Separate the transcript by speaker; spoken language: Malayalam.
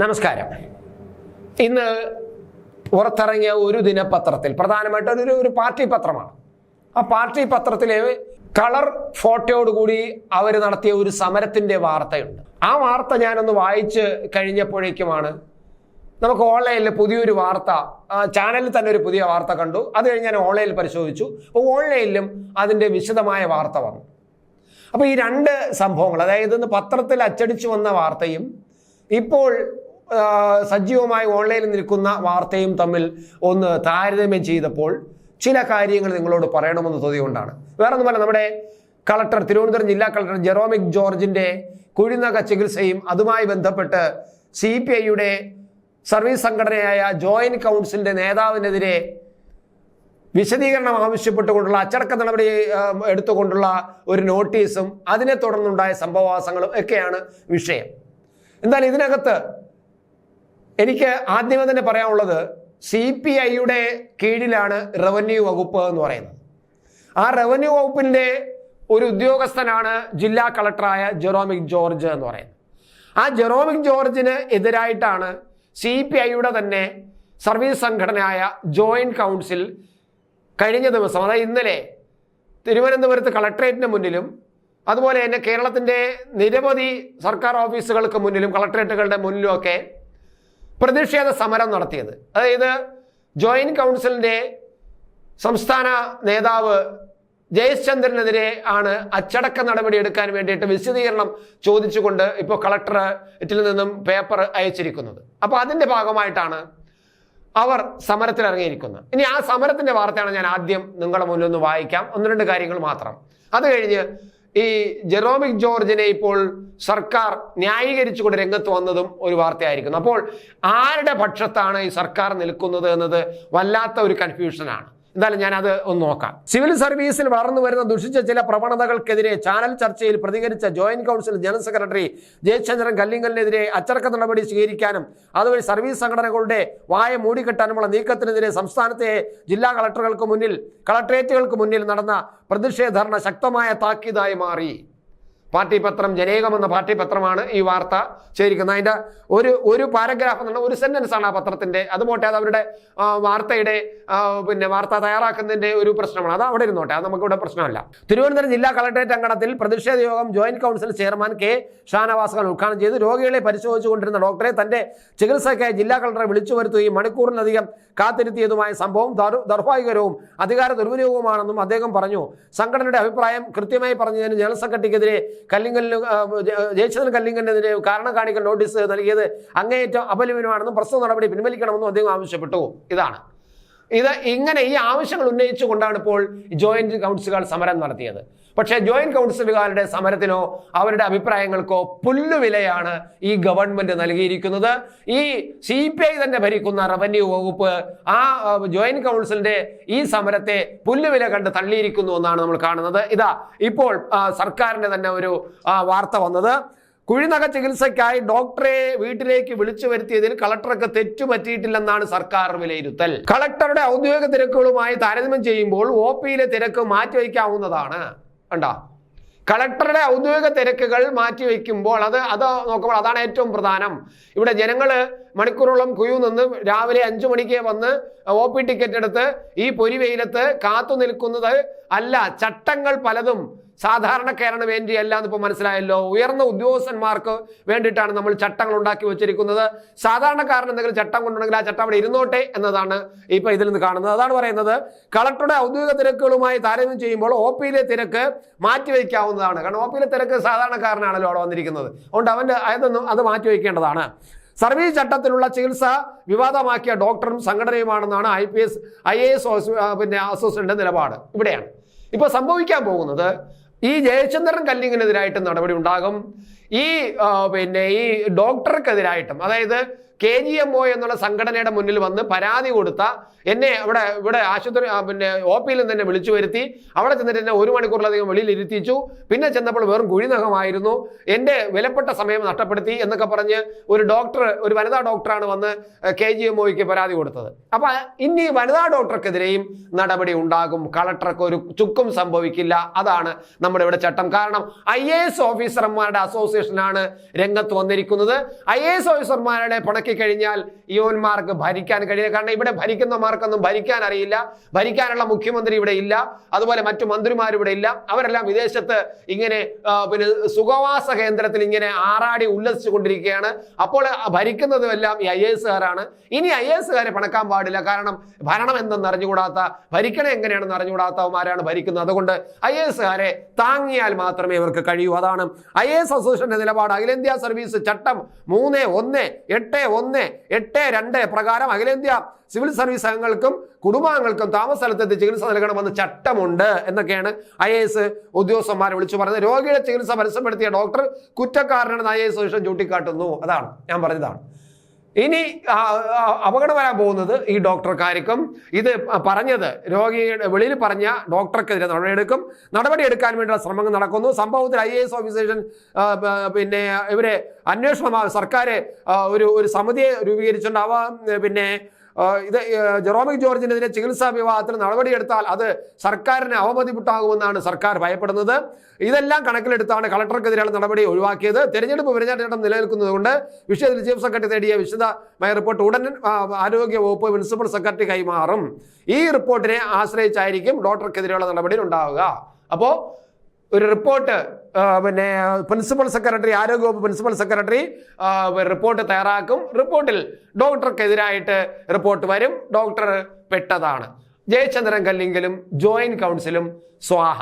Speaker 1: നമസ്കാരം. ഇന്ന് പുറത്തിറങ്ങിയ ഒരു ദിനപത്രത്തിൽ പ്രധാനമായിട്ടും ഒരു ഒരു പാർട്ടി പത്രമാണ്. ആ പാർട്ടി പത്രത്തിലെ കളർ ഫോട്ടോയോടുകൂടി അവർ നടത്തിയ ഒരു സമരത്തിന്റെ വാർത്തയുണ്ട്. ആ വാർത്ത ഞാനൊന്ന് വായിച്ച് കഴിഞ്ഞപ്പോഴേക്കുമാണ് നമുക്ക് ഓൺലൈനിൽ പുതിയൊരു വാർത്ത ചാനലിൽ തന്നെ ഒരു പുതിയ വാർത്ത കണ്ടു. അത് കഴിഞ്ഞ് ഞാൻ ഓൺലൈനിൽ പരിശോധിച്ചു. അപ്പോൾ ഓൺലൈനിലും അതിന്റെ വിശദമായ വാർത്ത വന്നു. അപ്പോൾ ഈ രണ്ട് സംഭവങ്ങൾ അതായത് ഇന്ന് പത്രത്തിൽ അച്ചടിച്ചു വന്ന വാർത്തയും ഇപ്പോൾ സജീവമായി ഓൺലൈനിൽ നിൽക്കുന്ന വാർത്തയും തമ്മിൽ ഒന്ന് താരതമ്യം ചെയ്തപ്പോൾ ചില കാര്യങ്ങൾ നിങ്ങളോട് പറയണമെന്ന് തോന്നിയുകൊണ്ടാണ് വേറെ ഒന്നുമല്ല നമ്മുടെ കളക്ടർ തിരുവനന്തപുരം ജില്ലാ കളക്ടർ ജെറോമിക് ജോർജിന്റെ കുഴിനക ചികിത്സയും അതുമായി ബന്ധപ്പെട്ട് സി പി ഐയുടെ സർവീസ് സംഘടനയായ ജോയിന്റ് കൗൺസിലിന്റെ നേതാവിനെതിരെ വിശദീകരണം ആവശ്യപ്പെട്ടുകൊണ്ടുള്ള അച്ചടക്ക നടപടി എടുത്തുകൊണ്ടുള്ള ഒരു നോട്ടീസും അതിനെ തുടർന്നുണ്ടായ സംഭവവാസങ്ങളും ഒക്കെയാണ് വിഷയം. എന്നാൽ ഇതിനകത്ത് എനിക്ക് ആദ്യമേ തന്നെ പറയാനുള്ളത് സി പി ഐയുടെ കീഴിലാണ് റവന്യൂ വകുപ്പ് എന്ന് പറയുന്നത്. ആ റവന്യൂ വകുപ്പിന്റെ ഒരു ഉദ്യോഗസ്ഥനാണ് ജില്ലാ കളക്ടറായ ജെറോമിക് ജോർജ് എന്ന് പറയുന്നത്. ആ ജെറോമിക് ജോർജിന് എതിരായിട്ടാണ് സി പി ഐയുടെ തന്നെ സർവീസ് സംഘടനയായ ജോയിന്റ് കൗൺസിൽ കഴിഞ്ഞ ദിവസം അതായത് ഇന്നലെ തിരുവനന്തപുരത്ത് കളക്ട്രേറ്റിന് മുന്നിലും അതുപോലെ തന്നെ കേരളത്തിന്റെ നിരവധി സർക്കാർ ഓഫീസുകൾക്ക് മുന്നിലും കളക്ടറേറ്റുകളുടെ മുന്നിലുമൊക്കെ പ്രതിഷേധ സമരം നടത്തിയത്. അതായത് ജോയിന്റ് കൗൺസിലിന്റെ സംസ്ഥാന നേതാവ് ജയശ്ചന്ദ്രനെതിരെ ആണ് അച്ചടക്ക നടപടി എടുക്കാൻ വേണ്ടിയിട്ട് വിശദീകരണം ചോദിച്ചുകൊണ്ട് ഇപ്പോൾ കളക്ടറേറ്റിൽ നിന്നും പേപ്പർ അയച്ചിരിക്കുന്നത്. അപ്പോൾ അതിന്റെ ഭാഗമായിട്ടാണ് അവർ സമരത്തിൽ ഇറങ്ങിയിരിക്കുന്നത്. ഇനി ആ സമരത്തിന്റെ വാർത്തയാണ് ഞാൻ ആദ്യം നിങ്ങളുടെ മുന്നിൽ ഒന്ന് വായിക്കാം. ഒന്ന് രണ്ട് കാര്യങ്ങൾ മാത്രം. അത് കഴിഞ്ഞ് ഈ ജെറോമിക് ജോർജിനെ ഇപ്പോൾ സർക്കാർ ന്യായീകരിച്ചുകൊണ്ട് രംഗത്ത് വന്നതും ഒരു വാർത്തയായിരിക്കുന്നു. അപ്പോൾ ആരുടെ പക്ഷത്താണ് ഈ സർക്കാർ നിൽക്കുന്നത് എന്നത് വല്ലാത്ത ഒരു കൺഫ്യൂഷനാണ് എന്തായാലും അത് ഒന്ന് നോക്കാം. സിവിൽ സർവീസിൽ വളർന്നു വരുന്ന ദുഷിച്ച ചില പ്രവണതകൾക്കെതിരെ ചാനൽ ചർച്ചയിൽ പ്രതികരിച്ച joint council general secretary Jayachandran കല്ലിങ്കലിനെതിരെ അച്ചടക്ക നടപടി സ്വീകരിക്കാനും അതുവഴി സർവീസ് സംഘടനകളുടെ വായ മൂടിക്കെട്ടാനുമുള്ള നീക്കത്തിനെതിരെ സംസ്ഥാനത്തെ ജില്ലാ കളക്ടറുകൾക്ക് മുന്നിൽ കളക്ടറേറ്റുകൾക്ക് മുന്നിൽ നടന്ന പ്രതിഷേധ ധർണ ശക്തമായ താക്കീതായി മാറി. പാർട്ടി പത്രം ജനേകം എന്ന പാർട്ടി പത്രമാണ് ഈ വാർത്ത ചേരിക്കുന്നത്. അതിന്റെ ഒരു ഒരു പാരഗ്രാഫ് എന്നുള്ള ഒരു സെന്റൻസ് ആണ് ആ പത്രത്തിന്റെ അത് പോട്ടെ അത് അവരുടെ വാർത്തയുടെ പിന്നെ വാർത്ത തയ്യാറാക്കുന്നതിന്റെ ഒരു പ്രശ്നമാണ്. അത് അവിടെ ഇരുന്നോട്ടെ അത് നമുക്കിവിടെ പ്രശ്നമല്ല. തിരുവനന്തപുരം ജില്ലാ കളക്ടറേറ്റ് അങ്കണത്തിൽ പ്രതിഷേധ യോഗം joint council chairman K Shanavas Khan ഉദ്ഘാടനം ചെയ്തു. രോഗികളെ പരിശോധിച്ചുകൊണ്ടിരുന്ന ഡോക്ടറെ തന്റെ ചികിത്സയ്ക്കായി ജില്ലാ കളക്ടറെ വിളിച്ചു വരുത്തുകയും മണിക്കൂറിലധികം കാത്തിരുത്തിയതുമായ സംഭവം ദൗർ- ദൗർഭാഗ്യകരവും അധികാര ദുർവിനിയോഗവുമാണെന്നും അദ്ദേഹം പറഞ്ഞു. സംഘടനയുടെ അഭിപ്രായം കൃത്യമായി പറഞ്ഞതിന് ജനറൽ സെക്രട്ടറിക്കെതിരെ കല്ലിങ്കലിന് ജയചന്ദ്രൻ കല്ലിങ്കലിനെതിരെ കാരണം കാണിക്കൽ നോട്ടീസ് നൽകിയത് അങ്ങേയറ്റം അപലപനമാണെന്നും പ്രസ്തുത നടപടി പിൻവലിക്കണമെന്നും അദ്ദേഹം ആവശ്യപ്പെട്ടു. ഇതാണ്. ഇത് ഇങ്ങനെ ഈ ആവശ്യങ്ങൾ ഉന്നയിച്ചുകൊണ്ടാണ് ഇപ്പോൾ ജോയിന്റ് കൗൺസിലുകൾ സമരം നടത്തിയത്. പക്ഷേ ജോയിന്റ് കൗൺസിലുകാരുടെ സമരത്തിനോ അവരുടെ അഭിപ്രായങ്ങൾക്കോ പുല്ലുവിലയാണ് ഈ ഗവൺമെന്റ് നൽകിയിരിക്കുന്നത്. ഈ സി പി ഐ തന്നെ ഭരിക്കുന്ന റവന്യൂ വകുപ്പ് ആ ജോയിന്റ് കൗൺസിലിന്റെ ഈ സമരത്തെ പുല്ലുവില കണ്ട് തള്ളിയിരിക്കുന്നു എന്നാണ് നമ്മൾ കാണുന്നത്. ഇതാ ഇപ്പോൾ സർക്കാരിന്റെ തന്നെ ഒരു വാർത്ത വന്നത്. കുഴിനക ചികിത്സയ്ക്കായി ഡോക്ടറെ വീട്ടിലേക്ക് വിളിച്ചു വരുത്തിയതിൽ കളക്ടർക്ക് തെറ്റുപറ്റിയിട്ടില്ലെന്നാണ് സർക്കാർ വിലയിരുത്തൽ. കളക്ടറുടെ ഔദ്യോഗിക തിരക്കുകളുമായി താരതമ്യം ചെയ്യുമ്പോൾ ഒ പിയിലെ തിരക്ക് മാറ്റിവെക്കാവുന്നതാണ് കണ്ടോ? കളക്ടറുടെ ഔദ്യോഗിക തിരക്കുകൾ മാറ്റി മാറ്റിവെക്കുമ്പോൾ അത് അത് നോക്കുമ്പോൾ അതാണ് ഏറ്റവും പ്രധാനം. ഇവിടെ ജനങ്ങൾ മണിക്കൂറോളം കുയു നിന്ന് രാവിലെ അഞ്ചു മണിക്ക് വന്ന് ഒ പി ടിക്കറ്റ് എടുത്ത് ഈ പൊരി വെയിലത്ത് കാത്തു നിൽക്കുന്നത് അല്ല ചട്ടങ്ങൾ പലതും സാധാരണക്കാരന് വേണ്ടിയല്ല എന്നിപ്പോൾ മനസ്സിലായല്ലോ. ഉയർന്ന ഉദ്യോഗസ്ഥന്മാർക്ക് വേണ്ടിയിട്ടാണ് നമ്മൾ ചട്ടങ്ങൾ ഉണ്ടാക്കി വെച്ചിരിക്കുന്നത്. സാധാരണക്കാരൻ എന്തെങ്കിലും ചട്ടം കൊണ്ടുണ്ടെങ്കിൽ ആ ചട്ടം അവിടെ ഇരുന്നോട്ടെ എന്നതാണ് ഇപ്പോൾ ഇതിൽ നിന്ന് കാണുന്നത്. അതാണ് പറയുന്നത് കളക്ടറുടെ ഔദ്യോഗിക തിരക്കുകളുമായി താരതമ്യം ചെയ്യുമ്പോൾ ഒ പിയിലെ തിരക്ക് മാറ്റിവെക്കാവുന്നതാണ് കാരണം ഒ പിയിലെ തിരക്ക് സാധാരണക്കാരനാണല്ലോ അവിടെ വന്നിരിക്കുന്നത്. അതുകൊണ്ട് അവന്റെ അതൊന്നും അത് മാറ്റിവെക്കേണ്ടതാണ് സർവീസ് ചട്ടത്തിലുള്ള ചികിത്സ വിവാദമാക്കിയ ഡോക്ടറും സംഘടനയുമാണെന്നാണ് I P S I A S പിന്നെ അസോസിയേഷന്റെ നിലപാട്. ഇവിടെയാണ്. ഇപ്പോൾ സംഭവിക്കാൻ പോകുന്നത് ഈ ജയചന്ദ്രൻ കല്ലിങ്ങിനെതിരായിട്ട് നടപടി ഉണ്ടാകും. ഈ പിന്നെ ഈ ഡോക്ടർക്കെതിരായിട്ടും അതായത് കെ ജി എം ഒ എന്നുള്ള സംഘടനയുടെ മുന്നിൽ വന്ന് പരാതി കൊടുത്ത എന്നെ അവിടെ ഇവിടെ ആശുപത്രി പിന്നെ ഒ പിയിൽ നിന്ന് എന്നെ വിളിച്ചു വരുത്തി. അവിടെ ചെന്നിട്ട് എന്നെ ഒരു മണിക്കൂറിലധികം വെളിയിൽ ഇരുത്തിച്ചു. പിന്നെ ചെന്നപ്പോൾ വെറും കുഴിനഖമായിരുന്നു എന്റെ വിലപ്പെട്ട സമയം നഷ്ടപ്പെടുത്തി എന്നൊക്കെ പറഞ്ഞ് ഒരു ഡോക്ടർ ഒരു വനിതാ ഡോക്ടറാണ് വന്ന് കെ ജി എം ഒയ്ക്ക് പരാതി കൊടുത്തത്. അപ്പൊ ഇനി വനിതാ ഡോക്ടർക്കെതിരെയും നടപടി ഉണ്ടാകും. കളക്ടർക്ക് ഒരു ചുക്കും സംഭവിക്കില്ല. അതാണ് നമ്മുടെ ഇവിടെ ചട്ടം. കാരണം ഐ എ എസ് ഓഫീസർമാരുടെ അസോസിയേഷനാണ് രംഗത്ത് വന്നിരിക്കുന്നത്. ഐ എ എസ് ഓഫീസർമാരുടെ പിണക്കി കഴിഞ്ഞാൽ യുവന്മാർക്ക് ഭരിക്കാൻ കഴിയില്ല. കാരണം ഇവിടെ ഭരിക്കുന്ന ഭരിക്കുന്നമാർക്കൊന്നും ഭരിക്കാൻ അറിയില്ല. ഭരിക്കാനുള്ള മുഖ്യമന്ത്രി ഇവിടെ ഇല്ല. അതുപോലെ മറ്റു മന്ത്രിമാരും ഇവിടെ ഇല്ല. അവരെല്ലാം വിദേശത്ത് ഇങ്ങനെ പിന്നെ സുഖവാസ കേന്ദ്രത്തിൽ ഇങ്ങനെ ആറാടി ഉല്ലസിച്ചു കൊണ്ടിരിക്കുകയാണ് അപ്പോൾ ഭരിക്കുന്നതുമെല്ലാം ഈ ഐ എസ് കാരാണ് ഇനി ഐ എസ് കാരെ പണക്കാൻ പാടില്ല. കാരണം ഭരണം എന്തെന്ന് അറിഞ്ഞുകൂടാത്ത ഭരിക്കണം എങ്ങനെയാണെന്ന് അറിഞ്ഞുകൂടാത്തവന്മാരാണ് ഭരിക്കുന്നത്. അതുകൊണ്ട് ഐ എസ് കാരെ താങ്ങിയാൽ മാത്രമേ ഇവർക്ക് കഴിയൂ. അതാണ് ഐ എസ് അസോസിയേഷന്റെ നിലപാട്. അഖിലേന്ത്യാ സർവീസ് ചട്ടം മൂന്ന് ഒന്ന് എട്ട് ഒന്ന് എട്ട് രണ്ട് പ്രകാരം അഖിലേന്ത്യാ സിവിൽ സർവീസ് അംഗങ്ങൾക്കും കുടുംബാംഗങ്ങൾക്കും താമസ സ്ഥലത്തെത്തി ചികിത്സ നൽകണമെന്ന് ചട്ടമുണ്ട് എന്നൊക്കെയാണ് ഐ എ എസ് ഉദ്യോഗസ്ഥന്മാരെ വിളിച്ചു പറഞ്ഞത്. രോഗിയുടെ ചികിത്സ പരസ്യപ്പെടുത്തിയ ഡോക്ടർ കുറ്റക്കാരനാണെന്ന് ഐ എ എസ് ചൂണ്ടിക്കാട്ടുന്നു. അതാണ് ഞാൻ പറഞ്ഞതാണ്. ഇനി അപകടം വരാൻ പോകുന്നത് ഈ ഡോക്ടർക്കാർക്കും ഇത് പറഞ്ഞത് രോഗിയുടെ വെളിയിൽ പറഞ്ഞ ഡോക്ടർക്കെതിരെ നടപടിയെടുക്കും. നടപടിയെടുക്കാൻ വേണ്ടിയുള്ള ശ്രമങ്ങൾ നടക്കുന്നു. സംഭവത്തിൽ ഐ എ എസ് ഓഫീസേഷൻ പിന്നെ ഇവരെ അന്വേഷണം സർക്കാർ ഒരു ഒരു സമിതിയെ രൂപീകരിച്ചിട്ടുണ്ട്. അവ പിന്നെ ഇത് ജെറോമിക് ജോർജിനെതിരെ ചികിത്സാ വിവാദത്തിൽ നടപടിയെടുത്താൽ അത് സർക്കാരിനെ അവമതിപ്പുട്ടാകുമെന്നാണ് സർക്കാർ ഭയപ്പെടുന്നത്. ഇതെല്ലാം കണക്കിലെടുത്താണ് കളക്ടർക്കെതിരെയുള്ള നടപടി ഒഴിവാക്കിയത്. തെരഞ്ഞെടുപ്പ് പെരുമാറ്റം നിലനിൽക്കുന്നതുകൊണ്ട് വിഷയത്തിൽ ചീഫ് സെക്രട്ടറി നേടിയ വിശദമായ റിപ്പോർട്ട് ഉടൻ ആരോഗ്യ വകുപ്പ് പ്രിൻസിപ്പൽ സെക്രട്ടറി കൈമാറും. ഈ റിപ്പോർട്ടിനെ ആശ്രയിച്ചായിരിക്കും ഡോക്ടർക്കെതിരെയുള്ള നടപടി ഉണ്ടാവുക. അപ്പോൾ ഒരു റിപ്പോർട്ട് പിന്നെ പ്രിൻസിപ്പൽ സെക്രട്ടറി ആരോഗ്യവകുപ്പ് പ്രിൻസിപ്പൽ സെക്രട്ടറി റിപ്പോർട്ട് തയ്യാറാക്കും. റിപ്പോർട്ടിൽ ഡോക്ടർക്കെതിരായിട്ട് റിപ്പോർട്ട് വരും. ഡോക്ടർ പെട്ടതാണ്. ജയചന്ദ്രൻ കല്ലിങ്കലും ജോയിന്റ് കൗൺസിലും സ്വാഹ.